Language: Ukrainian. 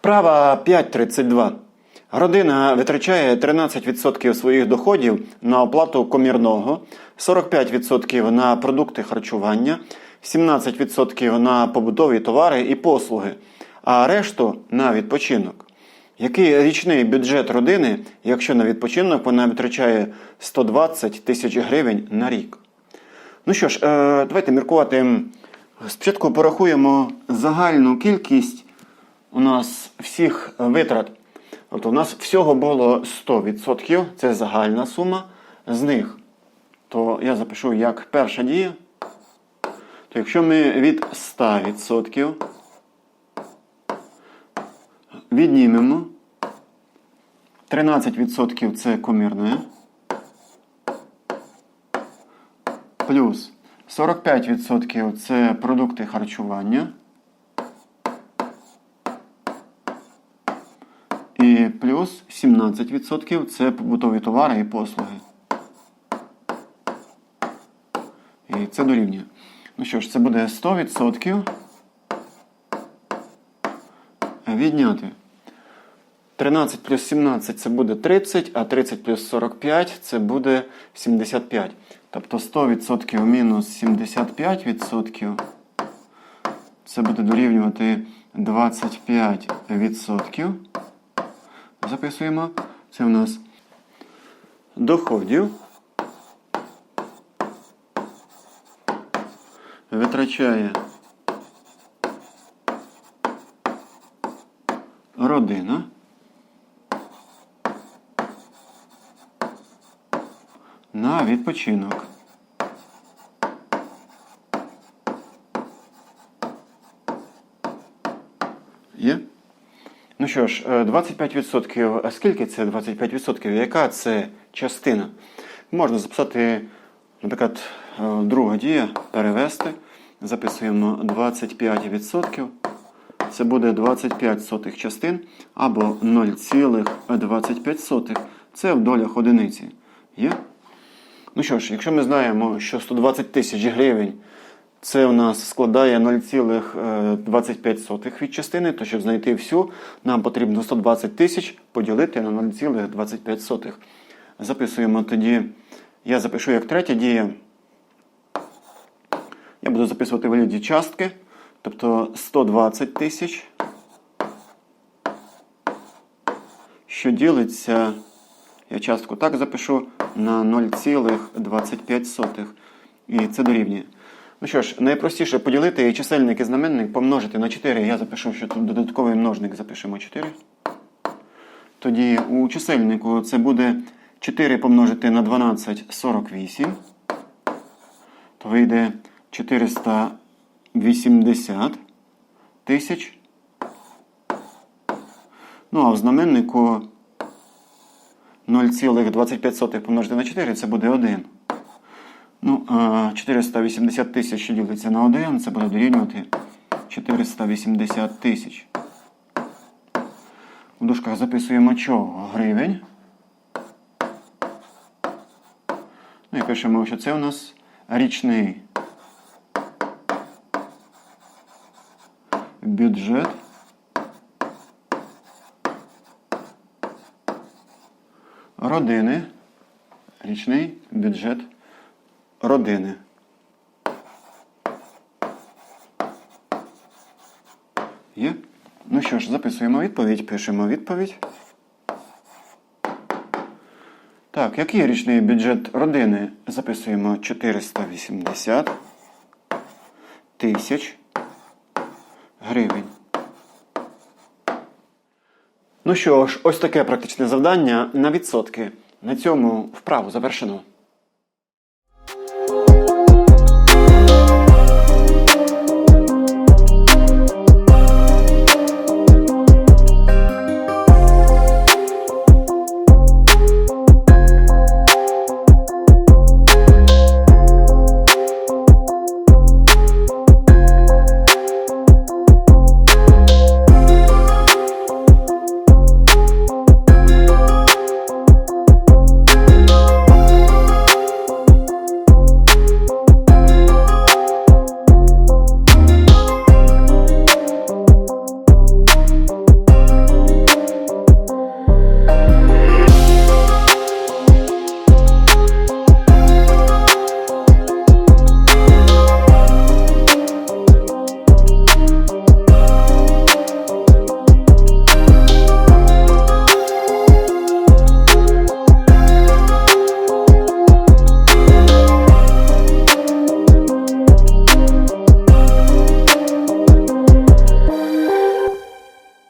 Вправа 5.32. Родина витрачає 13% своїх доходів на оплату комірного, 45% на продукти харчування, 17% на побутові товари і послуги, а решту на відпочинок. Який річний бюджет родини, якщо на відпочинок вона витрачає 120 тисяч гривень на рік? Ну що ж, е, давайте міркувати. Спочатку порахуємо загальну кількість у нас всіх витрат. Тобто у нас всього було 100%, це загальна сума. З них, то я запишу як перша дія. То якщо ми від 100% віднімемо 13% це комірне, плюс 45% це продукти харчування. І плюс 17% це побутові товари і послуги. І це дорівнює. Ну що ж, це буде 100% відняти. 13 плюс 17 це буде 30, а 30 плюс 45 це буде 75. Тобто 100% мінус 75% це буде дорівнювати 25%. Записуємо. Це у нас доходів. Витрачає родина. На відпочинок. Є? Ну що ж, е, 25%. А скільки це 25%? Яка це частина? Можна записати, наприклад, е, друга дія, перевести. Записуємо 25%. Це буде 25 сотих частин або 0,25. Це в долях одиниці. Є? Ну що ж, якщо ми знаємо, що 120 тисяч гривень це у нас складає 0,25 від частини, то щоб знайти всю, нам потрібно 120 тисяч поділити на 0,25. Записуємо тоді, я запишу як третя дія. Я буду записувати в вигляді частки, тобто 120 тисяч, що ділиться, я частку так запишу, на 0,25. І це дорівнює. Ну що ж, найпростіше поділити чисельник і знаменник помножити на 4. Я запишу, що тут додатковий множник запишемо 4. Тоді у чисельнику це буде 4 помножити на 12 48. То вийде 480 тисяч. Ну, а в знаменнику 0,25 помножити на 4 це буде 1. Ну, а 480 тисяч що ділиться на 1, це буде дорівнювати 480 тисяч. В дужках записуємо чого? Гривень. Ну і пишемо, що це у нас річний бюджет. Родини. Річний бюджет родини. Є? Ну що ж, записуємо відповідь, пишемо відповідь. Так, який річний бюджет родини? Записуємо 480 тисяч гривень. Ну що ж, ось таке практичне завдання на відсотки. На цьому вправу завершено.